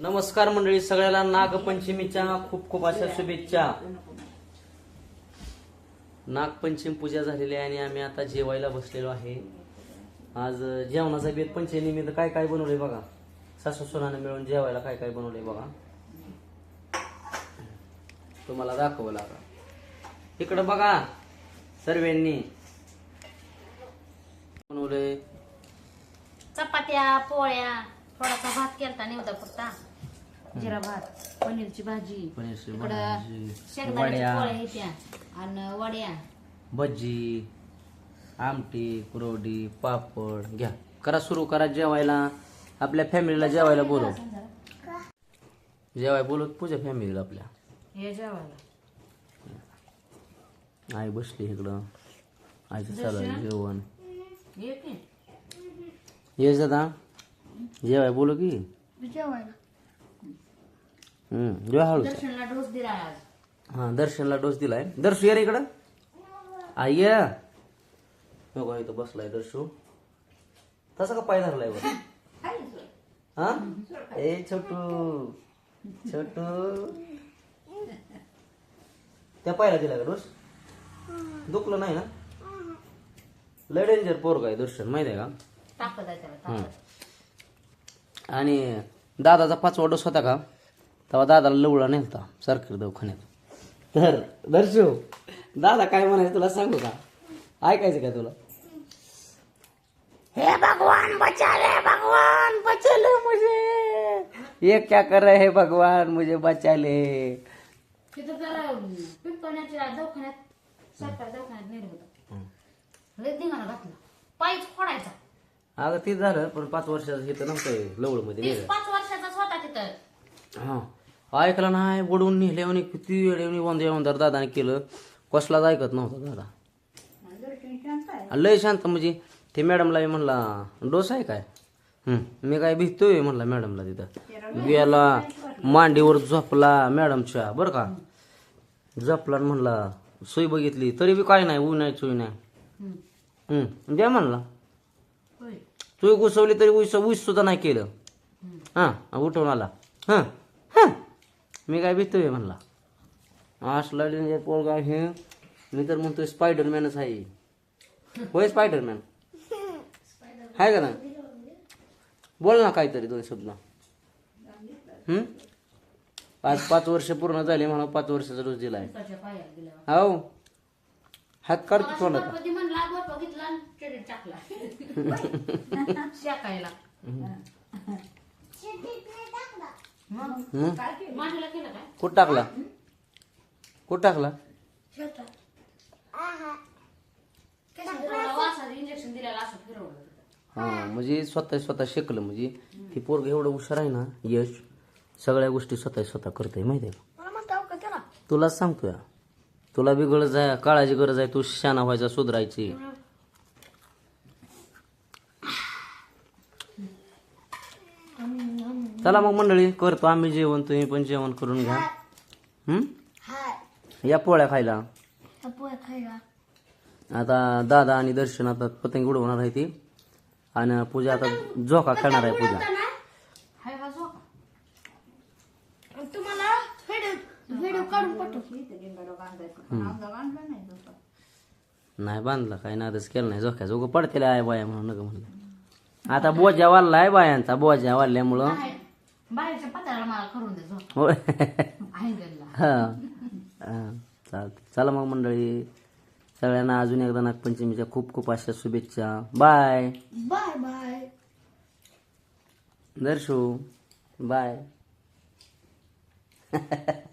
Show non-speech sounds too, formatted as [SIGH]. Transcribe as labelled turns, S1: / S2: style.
S1: नमस्कार मंडळी सगळ्याला नागपंचमीच्या खूप खूप अशा शुभेच्छा. नागपंचमी पूजा झालेली आहे आणि आम्ही आता जेवायला बसलेलो आहे. आज जेवणाचा बेत पंचमीनिमित्त काय काय बनवलंय बघा. सासू सोनाने मिळून जेवायला काय काय बनवलंय बघा. तुम्हाला दाखवलं आता. इकडं बघा सर्वांनी. बनवलंय.
S2: चपात्या पोळ्या थोडासा भात केलता निवदा फक्त जिरा भात पनीरची भाजी
S1: पनीरची
S2: इकडं
S1: भाजी,
S2: शेंगदाण्याच्या
S1: वड्या.
S2: पोळ्या येत्या आणि वड्या.
S1: भजी आमटी कुरवडी पापड घ्या. करा सुरू करा जेवायला. आपल्या फॅमिलीला जेवायला बोलव. जेवाय बोलवत पूजा फॅमिलीला आपल्या.
S2: हे जेवायला.
S1: आई बसली इकडं. आईचं चालू आहे जेवण.
S2: ये की
S1: ये दादा जेवाय बोलू की.
S2: जेवायला. दर्शनला डोस दिला आज.
S1: हा दर्शनला डोस दिलाय. दर्शू ये रे इकडं. आई ये नको इथं बसलाय दर्शू. तसा का पाय धरलाय बरं? हा? ए छोटू. छोटू. त्या पायला दिला का डोस? दुखलं नाही ना? लय डेंजर पोरग आहे दर्शन माहिती आहे का आणि दादाचा पाचवा डोस होता का? तेव्हा दादाला लवळा नेलता सरकारी दवाखान्यात. तर दर्शू दादा काय म्हणायचं तुला सांगू का? ऐकायचं का तुला? हे भगवान बचा ले भगवान बचा ले मुझे. ये क्या कर रहे हैं भगवान मुझे बचा ले
S2: तिथं जरा पिंपण्याच्या दवाखान्यात सरकार दवाखान्यात नेलं होतं. लय दिंगाणा घातला. पायच फोडायचा.
S1: अगं ते झालं पण पाच वर्षाचं हे तर नव्हतं लवळमध्ये
S2: तीस पाच वर्षाचाच होता तिथं.
S1: हा. ऐकलं नाही बुडवून नेले म्हणे किती वेळे वंदे वंदर दादाने केलं. कसलाच ऐकत नव्हता दादा. लय शांत म्हणजे ते मॅडमला म्हणला डोस आहे काय? मी काय भिजतोय म्हणला मॅडमला तिथं. गेला मांडीवर झोपला मॅडमच्या बरं का. झोपला म्हणला सुई बघितली तरी बी काय नाही ऊ नाही चुई नाही.
S2: हम्म.
S1: द्या म्हणला. चुई घुसवली तरी उस उस सुद्धा नाही केलं. हां उठवून आला. हां. मी काय भिजतोय म्हणला. असला डेंजर पोरगा हे मी तर म्हणतोय स्पायडरमॅनच आहे. होय स्पायडरमॅन आहे का ना बोल ना काहीतरी दोन शब्द? आज पाच वर्ष पूर्ण झाले म्हणून पाच वर्षाचा डोस दिलाय. हो हात काढ की [LAUGHS] [LAUGHS] कुठं टाकला? कुठं टाकला? हा म्हणजे स्वतः स्वतः शिकलं म्हणजे ती पोरग एवढं हुशार आहे ना यश सगळ्या गोष्टी स्वतः स्वतः करते माहिती आहे तुलाच सांगतोय. तुला बी गरज आहे काळाची गरज आहे तू शाना व्हायचा सुधरायची. चला मग मंडळी करतो आम्ही जेवण तुम्ही पण जेवण करून घ्या. हम्म या पोळ्या खायला. आता दादा आणि दर्शन आता पतंग उडवणार आहे ती. आणि पूजा आता झोका खेळणार आहे पूजा.
S2: झोका.
S3: तुम्हाला व्हिडिओ काढून
S1: नाही बांधला काय नादच केलं नाही. झोक्याचं उगं पडतेला आहे बाया म्हणून नका म्हणलं. आता बोजा वाढला आहे बायांचा बोजा वाढल्यामुळं.
S2: करून दे झोप
S1: होय
S2: अँगलला
S1: हा. हा, चला मग मंडळी सगळ्यांना अजून एकदा नागपंचमीच्या खूप खूप अशा शुभेच्छा. Bye.
S3: Bye bye.
S1: Darshu bye. [LAUGHS]